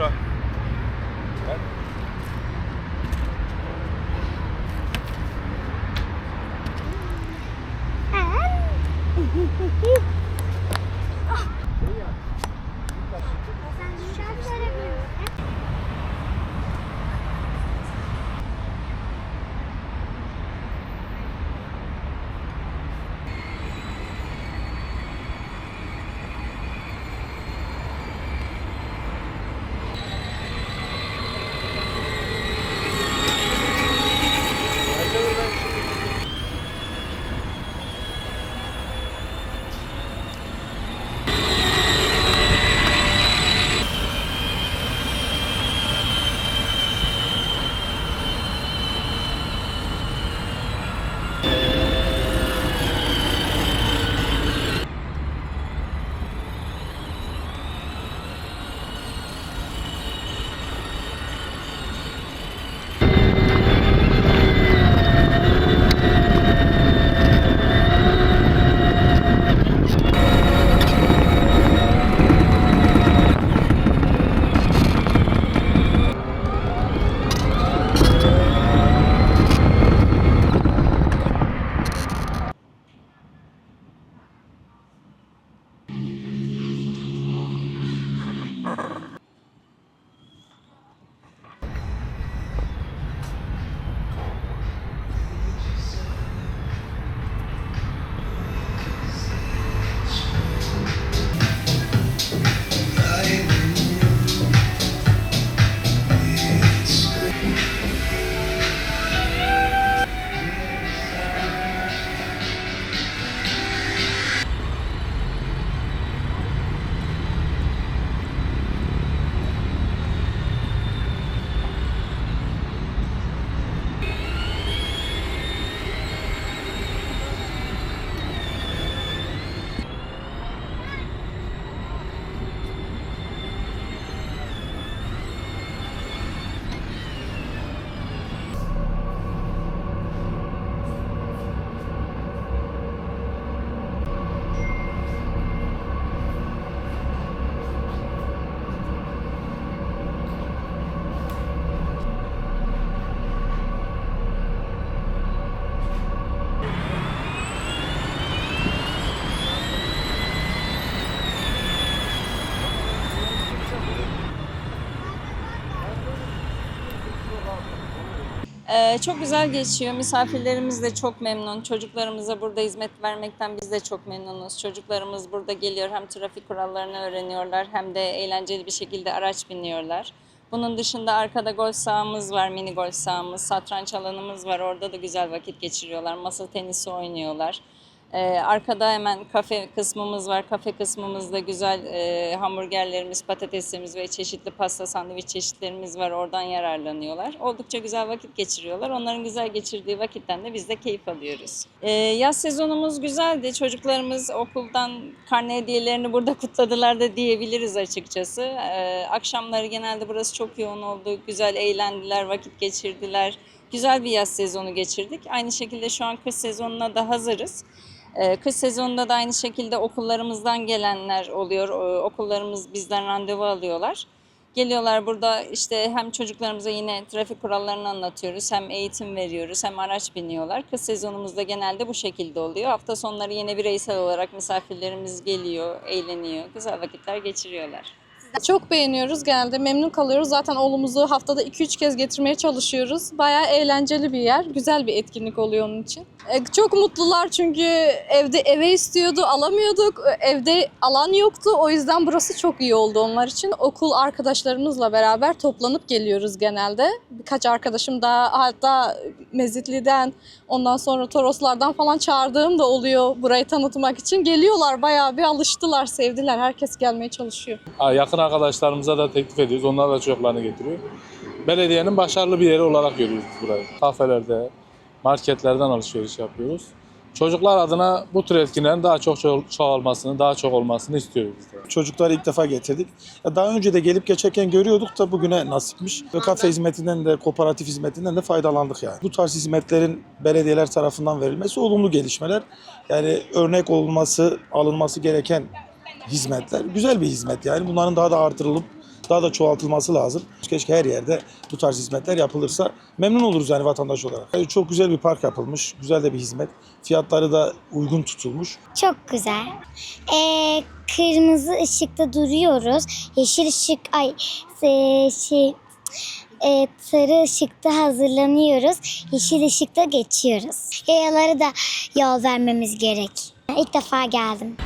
Russia. Ee, çok güzel geçiyor. Misafirlerimiz de çok memnun. Çocuklarımıza burada hizmet vermekten biz de çok memnunuz. Çocuklarımız burada geliyor hem trafik kurallarını öğreniyorlar hem de eğlenceli bir şekilde araç biniyorlar. Bunun dışında arkada golf sahamız var, mini golf sahamız, satranç alanımız var. Orada da güzel vakit geçiriyorlar. Masa tenisi oynuyorlar. Ee, arkada hemen kafe kısmımız var. Kafe kısmımızda güzel e, hamburgerlerimiz, patateslerimiz ve çeşitli pasta sandviç çeşitlerimiz var. Oradan yararlanıyorlar. Oldukça güzel vakit geçiriyorlar. Onların güzel geçirdiği vakitten de biz de keyif alıyoruz. Ee, yaz sezonumuz güzeldi. Çocuklarımız okuldan karne hediyelerini burada kutladılar da diyebiliriz açıkçası. Ee, akşamları genelde burası çok yoğun oldu. Güzel eğlendiler, vakit geçirdiler. Güzel bir yaz sezonu geçirdik. Aynı şekilde şu an kış sezonuna da hazırız. Ee, Kış sezonunda da aynı şekilde okullarımızdan gelenler oluyor. Ee, Okullarımız bizden randevu alıyorlar. Geliyorlar burada işte hem çocuklarımıza yine trafik kurallarını anlatıyoruz, hem eğitim veriyoruz, hem araç biniyorlar. Kış sezonumuzda genelde bu şekilde oluyor. Hafta sonları yine bireysel olarak misafirlerimiz geliyor, eğleniyor, güzel vakitler geçiriyorlar. Çok beğeniyoruz. Genelde memnun kalıyoruz. Zaten oğlumuzu haftada 2-3 kez getirmeye çalışıyoruz. Bayağı eğlenceli bir yer. Güzel bir etkinlik oluyor onun için. E, Çok mutlular çünkü evde eve istiyordu, alamıyorduk. E, Evde alan yoktu. O yüzden burası çok iyi oldu onlar için. Okul arkadaşlarımızla beraber toplanıp geliyoruz genelde. Birkaç arkadaşım daha hatta Mezitli'den, ondan sonra Toroslardan falan çağırdığım da oluyor burayı tanıtmak için. Geliyorlar bayağı bir alıştılar, sevdiler. Herkes gelmeye çalışıyor. Yakın arkadaşlarımıza da teklif ediyoruz. Onlar da çocuklarını getiriyor. Belediyenin başarılı bir yeri olarak görüyoruz burayı. Kafelerde, marketlerden alışveriş yapıyoruz. Çocuklar adına bu tür etkinlerin daha çok ço- çoğalmasını, daha çok olmasını istiyoruz biz de. Çocukları ilk defa getirdik. Daha önce de gelip geçerken görüyorduk da bugüne nasipmiş. Ve kafe hizmetinden de kooperatif hizmetinden de faydalandık yani. Bu tarz hizmetlerin belediyeler tarafından verilmesi olumlu gelişmeler. Yani örnek olması, alınması gereken hizmetler. Güzel bir hizmet yani. Bunların daha da artırılıp Daha da çoğaltılması lazım. Keşke her yerde bu tarz hizmetler yapılırsa memnun oluruz yani vatandaş olarak. Yani çok güzel bir park yapılmış. Güzel de bir hizmet. Fiyatları da uygun tutulmuş. Çok güzel. Ee, kırmızı ışıkta duruyoruz. Yeşil ışık ay e, şey e, sarı ışıkta hazırlanıyoruz. Yeşil ışıkta geçiyoruz. Yayalara da yol vermemiz gerek. İlk defa geldim.